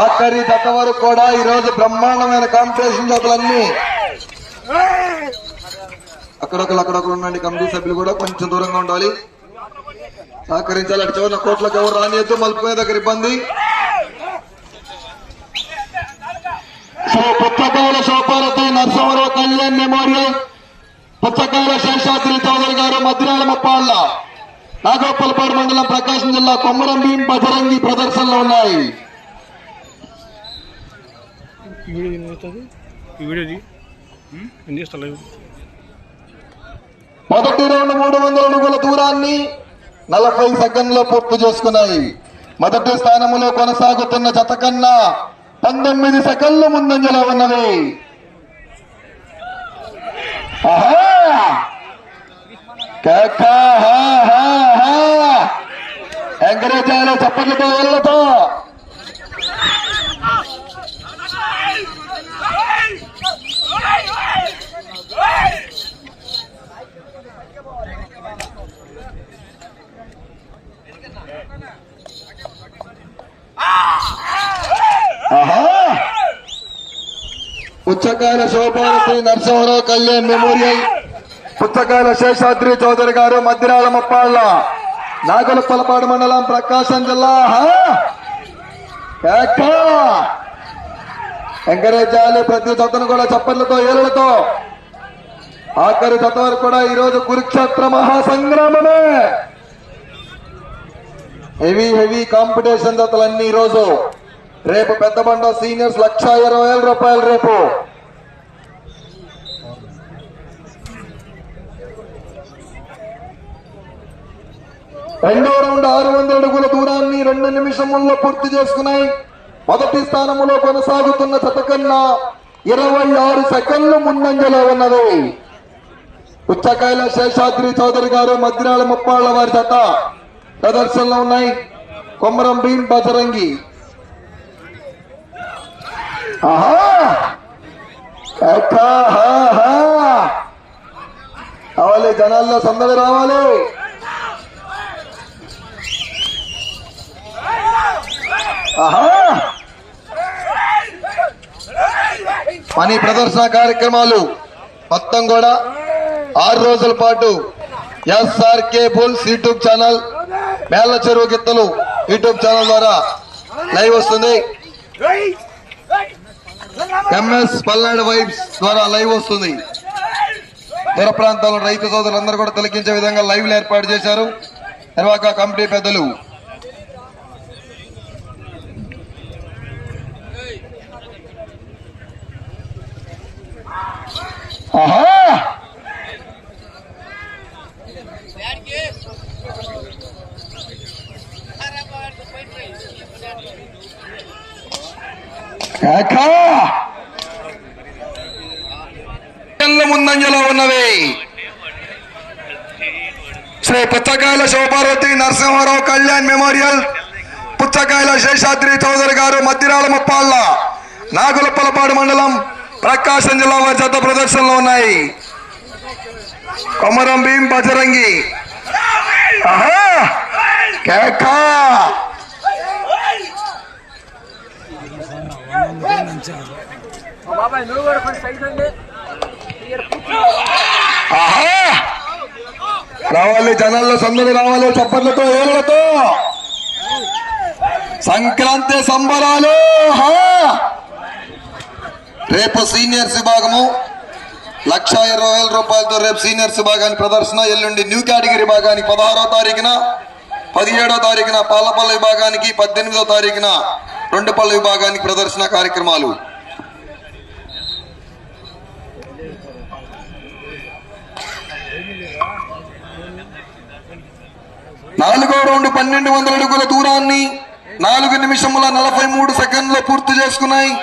ఆఖరి దత వరకు కూడా ఈ రోజు బ్రహ్మాండమైన కాంపిటీషన్ జతలన్నీ అక్కడొకరు అక్కడొకరు ఉండండి కమిటీ సభ్యులు కూడా కొంచెం దూరంగా ఉండాలి. సహకరించాలి అటు చివరిన కోట్లకు ఎవరు రానియద్దు మలుపుకునే దగ్గర ఇబ్బంది. శ్రీ పుచ్చకాయల శోభారతి నరసింహరావు కళ్యాణ్ మెమోరియల్. పుచ్చకాయల శేషాద్రి చౌదరి గారు మద్రాల ముప్పాళ్ళ. నాగోపల్పాడు మండలం ప్రకాశం జిల్లా కొమ్మరం భీం బజరంగి ప్రదర్శనలో ఉన్నాయి. మొదటి రౌండ్ మూడు వందల అడుగుల దూరాన్ని నలభై సెకండ్లో పూర్తి చేసుకున్నాయి. మొదటి స్థానంలో కొనసాగుతున్న జత కన్నా పంతొమ్మిది సెకండ్లు ముందంజలో ఉన్నది! ఎంకరేజ్ చేయాలి చప్పట్లతో వేళ్ళతో ఆహా! పుచ్చకాయల శోభారతి నరసింహరావు కళ్యాణ్ మెమోరియల్. పుచ్చకాయల శేషాద్రి చౌదరి గారు మద్దిరాల ముప్పాళ్ళ. నాగలపలపాడు మండలం ప్రకాశం జిల్లా ఆహా! ఎంకరేజ్ చేయాలి ప్రతి జతను కూడా చప్పట్లతో ఏళ్ళతో ఆఖరి జత వరకు కూడా ఈ రోజు కురుక్షేత్ర మహాసంగ్రామమే. హెవీ హెవీ కాంపిటీషన్ జతలన్నీ ఈ రోజు. రేపు పెద్ద బండ సీనియర్స్ లక్ష ఇరవై వేల రూపాయలు రేపు. రెండో రౌండ్ ఆరు వందల అడుగుల దూరాన్ని రెండు నిమిషముల్లో పూర్తి చేసుకున్నాయి. మొదటి స్థానంలో కొనసాగుతున్న చతకన్నా ఇరవై ఆరు సెకండ్లు ముందంజలో ఉన్నది. పుచ్చకాయల శేషాద్రి చౌదరి గారు మద్రాల ముప్పాళ్ళ వారి జత ప్రదర్శనలో ఉన్నాయి. కొమరం భీం బజరంగి. ఆహా! జనాల్లో సందడి రావాలి ఆహా పని ప్రదర్శన కార్యక్రమాలు మొత్తం కూడా ఆరు రోజుల పాటు SRK bulls YouTube channel Mella Cheruvu గిత్తలు యూట్యూబ్ ఛానల్ ద్వారా లైవ్ వస్తుంది. ఎంఎస్ పల్నాడు వైబ్స్ ద్వారా లైవ్ వస్తుంది. దూర ప్రాంతాల్లో రైతు సోదరులందరూ కూడా తిలకించే విధంగా లైవ్లు ఏర్పాటు చేశారు. తర్వాత కమిటీ పెద్దలు ఆహా! ముందంజలో ఉన్నవి. శ్రీ పుచ్చకాయల శివపార్వతి నరసింహారావు కళ్యాణ్ మెమోరియల్ పుచ్చకాయల శేషాద్రి చౌదరి గారు మద్దిరాల ముప్పాళ్ళ నాగులపలపాడు మండలం ప్రకాశం జిల్లా వారి జత ప్రదర్శనలో ఉన్నాయి కొమరం భీం బజరంగి కేకా! ఆహా! రావాలి జనాల్లో సందడి రావాలి చప్పట్లతో ఏళ్ళతో సంక్రాంతి సంబరాలు హా! రేపు సీనియర్స్ విభాగము లక్ష ఇరవై వేల రూపాయలతో రేపు సీనియర్స్ విభాగానికి ప్రదర్శన ఎల్లుండి న్యూ కేటగిరీ విభాగానికి పదహారో తారీఖున పదిహేడో తారీఖున పాలపల్ల విభాగానికి పద్దెనిమిదో తారీఖున రెండుపల్ల విభాగానికి ప్రదర్శన కార్యక్రమాలు. నాలుగో రౌండ్ పన్నెండు వందల అడుగుల దూరాన్ని నాలుగు నిమిషముల నలభై మూడు సెకండ్లు పూర్తి చేసుకున్నాయి.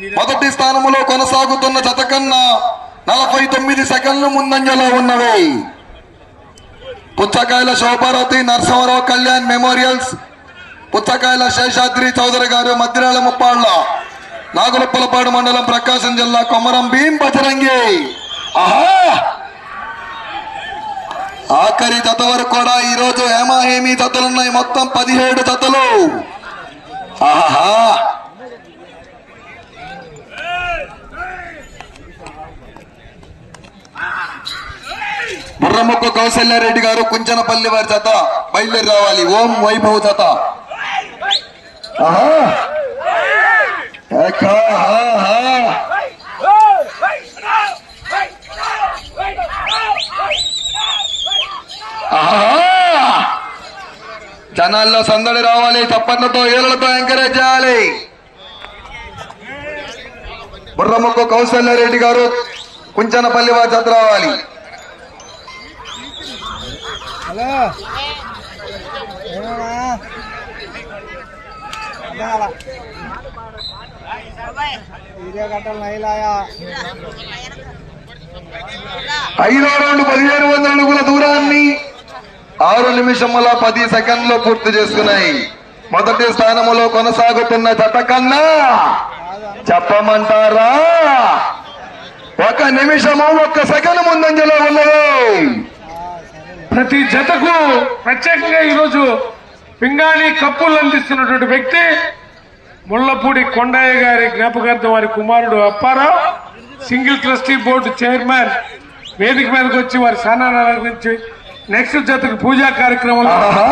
మొదటి స్థానంలో కొనసాగుతున్న జత కన్నా నలభై తొమ్మిది సెకండ్లు ముందంజలో ఉన్నవి. పుచ్చకాయల శోభారతి నరసింహరావు కళ్యాణ్ మెమోరియల్స్ పుచ్చకాయల శేషాద్రి చౌదరి గారు మద్దిరాల ముప్పాళ్ళ నాగులప్పలపాడు మండలం ప్రకాశం జిల్లా కొమరం భీం బజరంగి. ఆహా! ఆఖరి జత వరకు కూడా ఈరోజు హేమాహేమి జతలున్నాయి మొత్తం పదిహేడు జతలు. ఆహా! రామప్ప కౌశల్యారెడ్డి గారు కుంచనపల్లి వారి జత బయలుదేరి రావాలి. ఓం వైభవ్ జత. జనాల్లో సందడి రావాలి. చప్పట్లతో ఏళ్ళతో ఎంకరేజ్ చేయాలి. బుర్రముక్క కౌశల్యారెడ్డి గారు కుంచనపల్లి వారి జత రావాలి. హలో. ఏమన్నా వీడియో కట్టాలి నైలాయా. ఐదో రౌండ్ పదిహేను వందల అడుగుల దూరాన్ని ఆరు నిమిషముల పది సెకండ్లు పూర్తి చేసుకున్నాయి. మొదటి స్థానములో కొనసాగుతున్న జత కన్నా చెప్పమంటారా? ఒక నిమిషము ఒక్క సెకండ్ ముందంజలో ఉన్నది. ప్రతి జతకు ప్రత్యేకంగా ఈరోజు పింగాణి కప్పులు అందిస్తున్నటువంటి వ్యక్తి ముళ్ళపూడి కొండయ్య గారి జ్ఞాపకార్థం వారి కుమారుడు Apparao single trustee board chairman వేదిక మీదకి వచ్చి వారి స్థానాన్ని నెక్స్ట్ జతకు పూజా కార్యక్రమంలో ఆహా!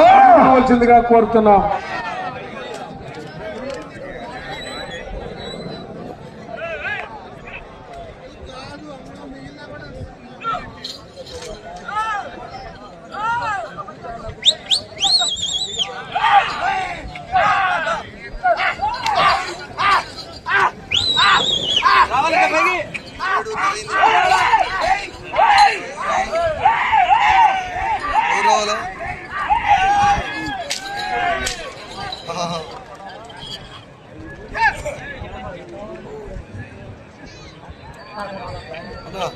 పాల్గొనవలసిందిగా కోరుతున్నాం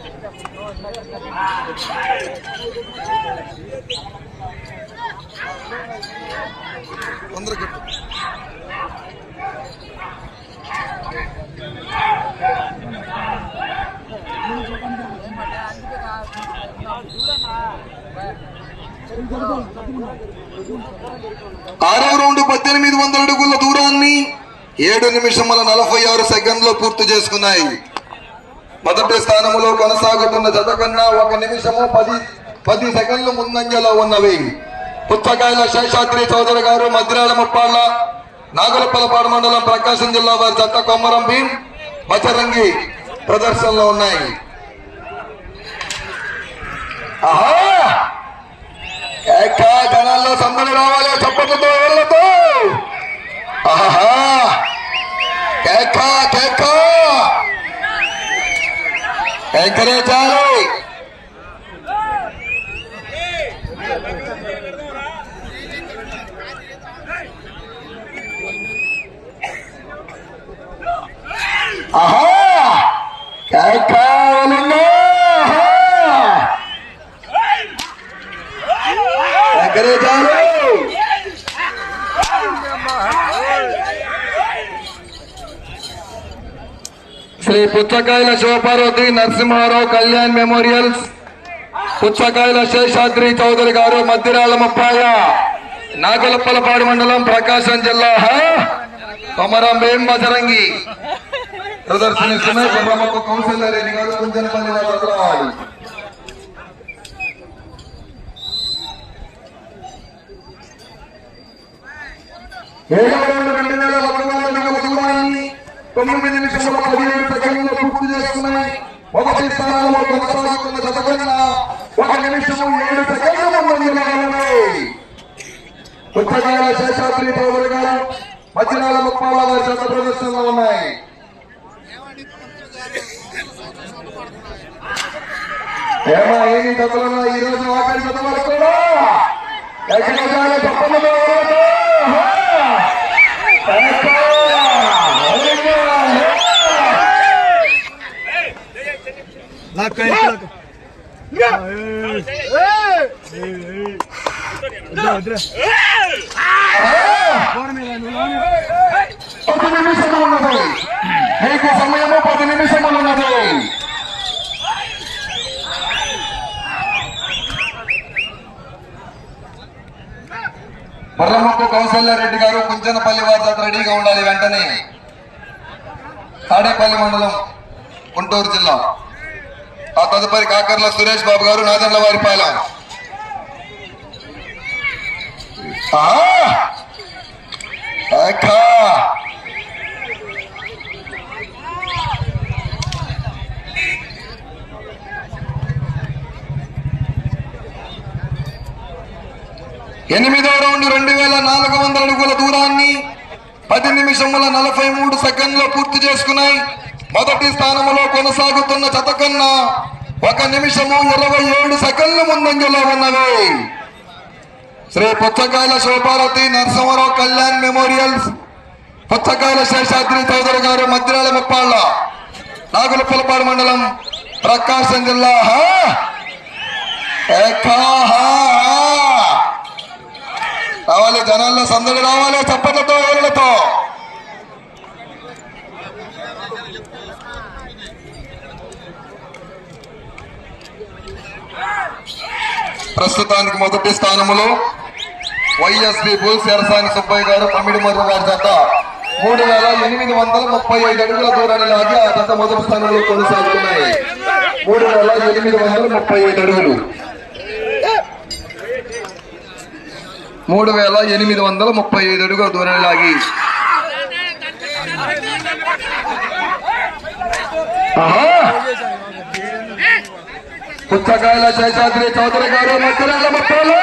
ఆరో రౌండ్ పద్దెనిమిది వందల అడుగుల దూరాన్ని ఏడు నిమిషముల నలభై ఆరు సెకండ్లో పూర్తి చేసుకున్నాయి. మొదటి స్థానంలో కొనసాగుతున్న జత కన్నా ఒక నిమిషము పది పది సెకండ్లు ముందంజలో ఉన్నవి. పుచ్చకాయల శేషాద్రి చౌదరి గారు మద్రాల ముప్పాళ్ళ నాగులపల్లపాడు మండలం ప్రకాశం జిల్లా వారి జత కొమ్మరం భీం బచరంగి ప్రదర్శనలో ఉన్నాయి. జనాల్లో సందడి రావాలి చప్పట్లతో వెళ్ళతో ఆహా కేకా కేకా ఎంకరేజ్ ఆహా కేకా వలంగా. ఆహా ఎంకరేజ్ చేయాలి శ్రీ పుచ్చకాయల శివపార్వతి నరసింహారావు కళ్యాణ్ మెమోరియల్స్. పుచ్చకాయల శేషాద్రి చౌదరి గారు మద్దిరాల ముప్పాయ నాగలప్పలపాడు మండలం ప్రకాశం జిల్లా. కొమరం భీం బజరంగి. ప్రదర్శనిస్తున్నాయి బొమ్మకు కౌశల్యారెడ్డి గారు కుంజనపల్లి రావాలి ఏడవ రౌండ్ రెండు వేల పదకొండు అడుగుల దూరాన్ని తొమ్మిది నిమిషముల పదిహేను సెకండ్లు పూర్తి చేస్తున్నాయి. మొదటి స్థానంలో కొనసాగుతున్న జత ఒక నిమిషము ఏడు సెకండ్ల ముందంజలో ఉన్నాయి పుచ్చకాయల శేషాద్రి పౌరులు గారు మధ్యనాల ముప్పాల వారి జత ప్రదర్శనలో ఉన్నాయి. ఏమా ఏమి జతలున్నా ఈ రోజు ఆఖరి జత వరకు కూడా. ఎక్కడ చెప్పలేదు పది నిమిషములు ఉన్నది మీకు సమయము పది నిమిషములు ఉన్నది బుర్రముక్కు కౌశల్యారెడ్డి గారు కుంచనపల్లి వారి రెడీగా ఉండాలి వెంటనే. తాడేపల్లి మండలం గుంటూరు జిల్లా. ఆ తదుపరి కాకర్ల సురేష్ బాబు గారు నాదండ్ల వారి ఆ! ఎనిమిదో రౌండ్ రెండు వేల నాలుగు వందల అడుగుల దూరాన్ని పది నిమిషముల నలభై మూడు సెకండ్లో పూర్తి చేసుకున్నాయి. మొదటి స్థానంలో కొనసాగుతున్న జత కన్నా ఒక నిమిషము ఇరవై ఏడు సెకండ్లు ముందంజలో ఉన్నవి. శ్రీ పుచ్చకాయల శోభారతి నరసింహరావు కళ్యాణ్ మెమోరియల్స్ పుచ్చకాయల శేషాద్రి చౌదరి గారు మధ్యరాల ముప్పాళ్ళ నాగులపులపాడు మండలం ప్రకాశం జిల్లా. రావాలి జనాల్లో సందడి రావాలి చప్పట్లతో ప్రస్తుతానికి మొదటి స్థానంలో వైఎస్పి బుల్స్ ఎరసాని సుబ్బయ్య గారు తమిడి మర్రు గారి జత. మూడు వేల ఎనిమిది వందల ముప్పై ఐదు అడుగుల దూరాన్ని లాగి ఆ జత మొదటి స్థానంలో కొనసాగుతున్నాయి. మూడు వేల ఎనిమిది వందల ముప్పై ఐదు అడుగులు. మూడు వేల ఎనిమిది వందల ముప్పై ఐదు అడుగుల దూరాన్ని లాగి. ఆహా! పుచ్చకాయల శేషాద్రి చౌదరి గారు మధ్యరాల మొత్తంలో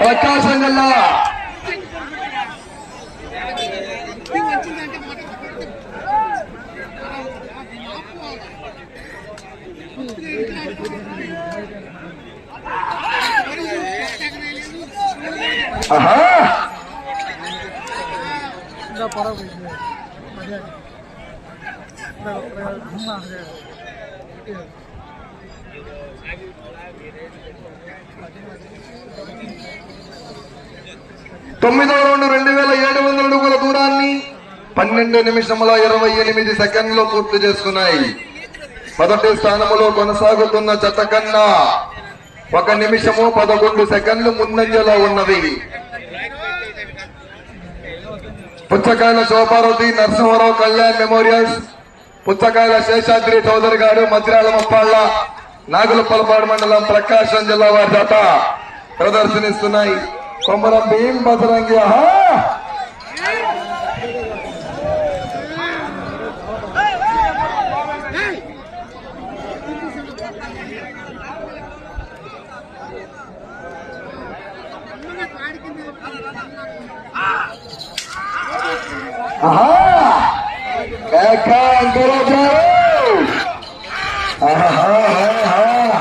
ప్రకాశం జిల్లా ఆహా! తొమ్మిదవ రౌండ్ రెండు వేల ఏడు వందల అడుగుల దూరాన్ని పన్నెండు నిమిషముల ఇరవై ఎనిమిది సెకండ్లో పూర్తి చేసుకున్నాయి. మొదటి స్థానములో కొనసాగుతున్న జత కన్నా ఒక నిమిషము పదకొండు సెకండ్లు ముందంజలో ఉన్నవి పుచ్చకాయల శోభారతి నరసింహారావు కళ్యాణ్ మెమోరియల్స్ పుచ్చకాయల శేషాద్రి చౌదరి గారు మద్రాల ముప్పాళ్ళ నాగులపలపాడు మండలం ప్రకాశం జిల్లా వారి చేత ప్రదర్శనిస్తున్నాయి కొమ్మర భీం బసరంగి ఆహా! ఆహా! గారు!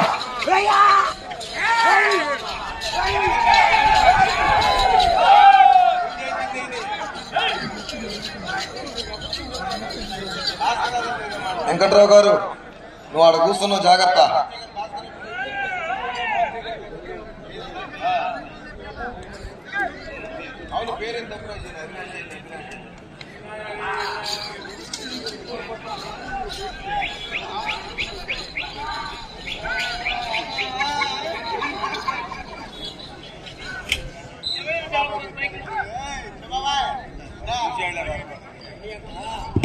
వెంకట్రావు గారు నువ్వు ఆడ కూర్చున్నావు జాగ్రత్త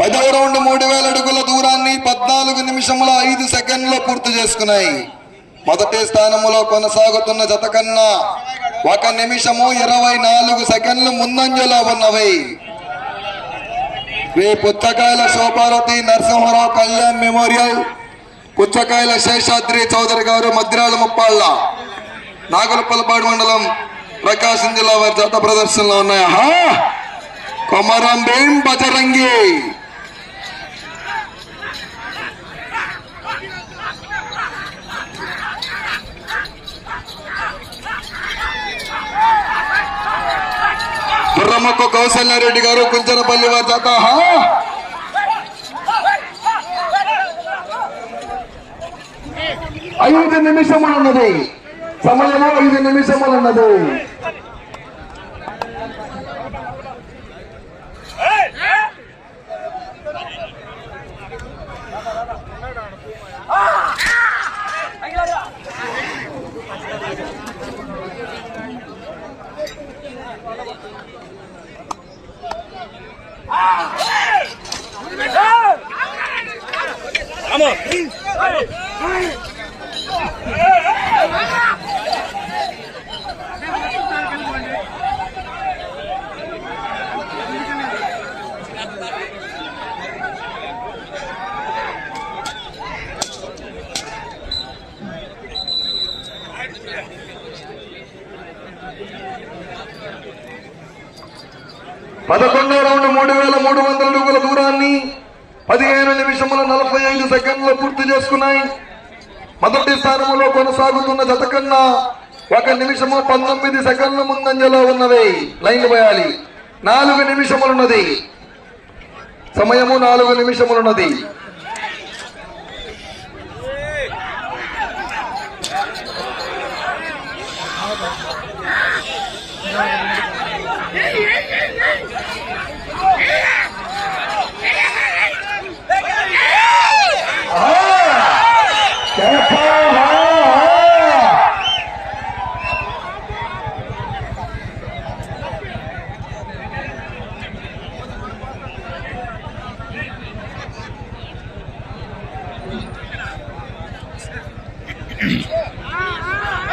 పదవ రౌండ్ మూడు వేల అడుగుల దూరాన్ని పద్నాలుగు నిమిషముల ఐదు సెకండ్లో పూర్తి చేసుకున్నాయి. మొదటి స్థానంలో కొనసాగుతున్న జత కన్నా ఒక నిమిషము ఇరవై నాలుగు సెకండ్లు ముందంజలో ఉన్నవి. రే పుచ్చకాయల శోభారతి నరసింహరావు కళ్యాణ్ మెమోరియల్ పుచ్చకాయల శేషాద్రి చౌదరి గారు మద్రాల ముప్పాళ్ళ నాగులపల్లపాడు మండలం ప్రకాశం జిల్లా వారి జత ప్రదర్శనలో ఉన్నాయా. కొమరం భీం బజరంగి! బుర్రమ్మకు కౌశల్యారెడ్డి గారు కుంచనపల్లి వారి జత ఐదు నిమిషములు ఉన్నది సమయము ఐదు నిమిషములు ఉన్నది పదకొండో రౌండ్ మూడు వేల మూడు వందల అడుగుల దూరాన్ని పదిహేను నిమిషముల నలభై ఐదు సెకండ్లు పూర్తి చేసుకున్నాయి. మొదటి స్థానంలో కొనసాగుతున్న జత కన్నా ఒక నిమిషము పంతొమ్మిది సెకండ్ల ముందంజలో ఉన్నవి లైన్ పోయాలి. నాలుగు నిమిషములున్నది. సమయము నాలుగు నిమిషములున్నది.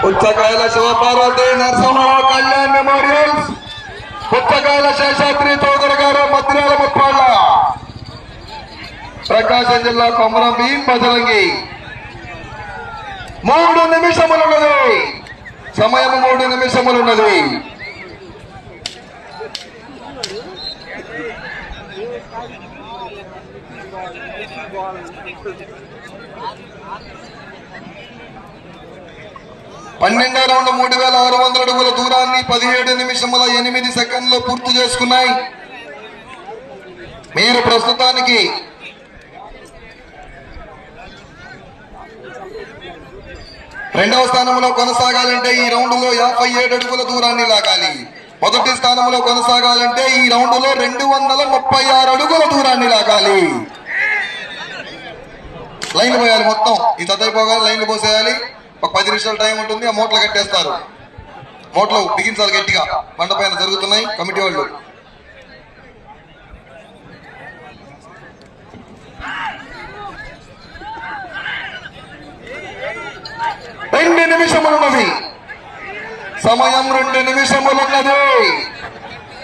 పుచ్చకాయల శివపార్వతి నరసింహరావు కళ్యాణ్ మెమోరియల్స్ పుచ్చకాయల శేషాద్రి చౌదరి గారు మద్రాల ముప్పాళ్ళ ప్రకాశం జిల్లా కొమరం భీం బజలంగి మూడు నిమిషములున్నది. సమయం మూడు నిమిషములున్నది. పన్నెండో రౌండ్ మూడు వేల ఆరు వందల అడుగుల దూరాన్ని పదిహేడు నిమిషముల ఎనిమిది సెకండ్లు పూర్తి చేసుకున్నాయి. మీరు ప్రస్తుతానికి రెండవ స్థానంలో కొనసాగాలంటే ఈ రౌండ్లో యాభై ఏడు అడుగుల దూరాన్ని లాగాలి. మొదటి స్థానంలో కొనసాగాలంటే ఈ రౌండ్లో రెండు వందల ముప్పై ఆరు అడుగుల దూరాన్ని లాగాలి. లైన్ పోయాలి మొత్తం. ఈ తద్దైపోగాలి లైన్లు పోసేయాలి. ఒక పది నిమిషాల టైం ఉంటుంది ఆ మూటలు కట్టేస్తారు. మూటలు బిగించాలి గట్టిగా. మండపైన జరుగుతున్నాయి కమిటీ వాళ్ళు. రెండు నిమిషములున్నది సమయం రెండు నిమిషములున్నది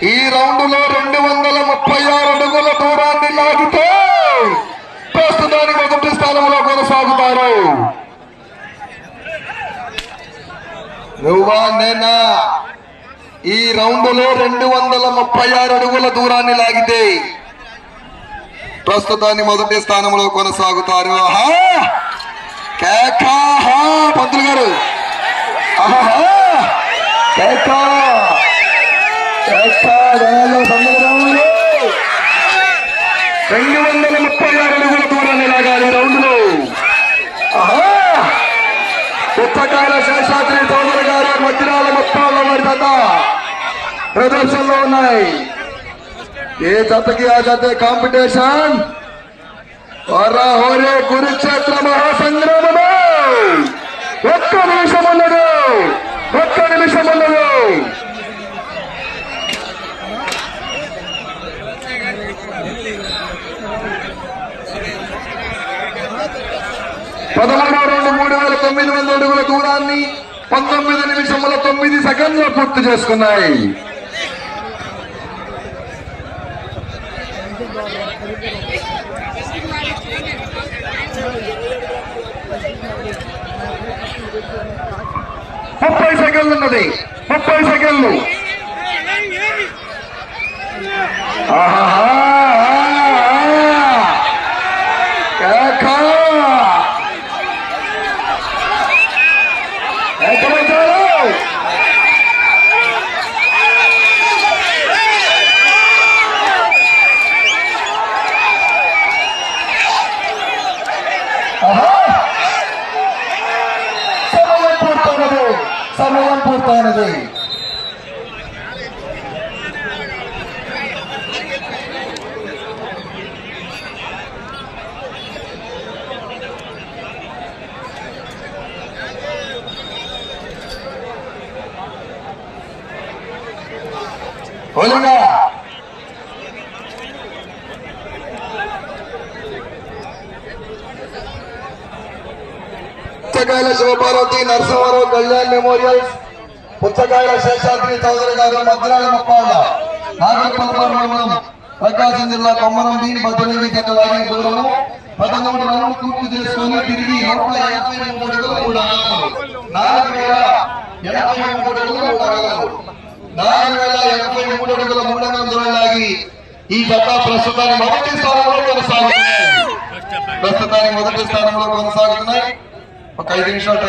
ఈ రౌండ్లో రెండు వందల ముప్పై ఆరు అడుగుల దూరాన్ని లాగితే ప్రస్తుతాన్ని మొదటి స్థానంలో కొనసాగుతారు. నువ్వా నేనా? ఈ రౌండ్లో రెండు వందల ముప్పై ఆరు అడుగుల దూరాన్ని లాగితే ప్రస్తుతాన్ని మొదటి స్థానంలో కొనసాగుతారు. ఆహా! కేకా! పంతులు గారు. రెండు వందల ముప్పై ఆరు అడుగుల దూరాన్ని లాగాలి రౌండ్లో శేషాద్రి చౌదరి గారు మధ్యరాల ముప్పాళ్ళ వారి జత ప్రదర్శనలో ఉన్నాయి. ఏ జతకి ఆ జత కాంపిటీషన్? హోరే కురుక్షేత్ర మహాసంగ్రామము. ఒక్క నిమిషం ఉన్నదు ఒక్క నిమిషం ఉన్నదు పదమూడు రెండు మూడు వేల తొమ్మిది వందల అడుగుల దూరాన్ని పంతొమ్మిది నిమిషముల తొమ్మిది సెకండ్లు పూర్తి చేసుకున్నాయి ముప్పై సెకండ్లు ఉన్నది. ముప్పై సెకండ్లు. ఆహా కేకా! కేకమేశారు! ఆహా! సమయం పూర్తయినది సమయం పూర్తయినది ఓలిగా పుచ్చకాయల శివపార్వతి నరసింహారావు కళ్యాణ్ మెమోరియల్ పుచ్చకాయల శేషాద్రి చౌదరి గారు మద్రాల ముప్పాళ్ళ నాగరికల్పూర్ మండలం ప్రకాశం జిల్లా కొమ్మరం దీని పద్దెనిమిది గంటల దూరము. పదమూడు రన్నులు పూర్తి చేసుకుని తిరిగి నూట ఎనభై మూడు అడుగులు మూడు అంగళాలు నాలుగు వేల ఎనభై మూడు అడుగులు మూడు అంగళాలు నాలుగు వేల ఎనభై మూడు అడుగుల మూడు అంగళం దూరం లాగి ఈ గత ప్రస్తుతానికి మొదటి స్థానంలో కొనసాగుతున్నాయి ప్రస్తుతానికి మొదటి స్థానంలో కొనసాగుతున్నాయి. ఒక ఐదు నిమిషాలు టైం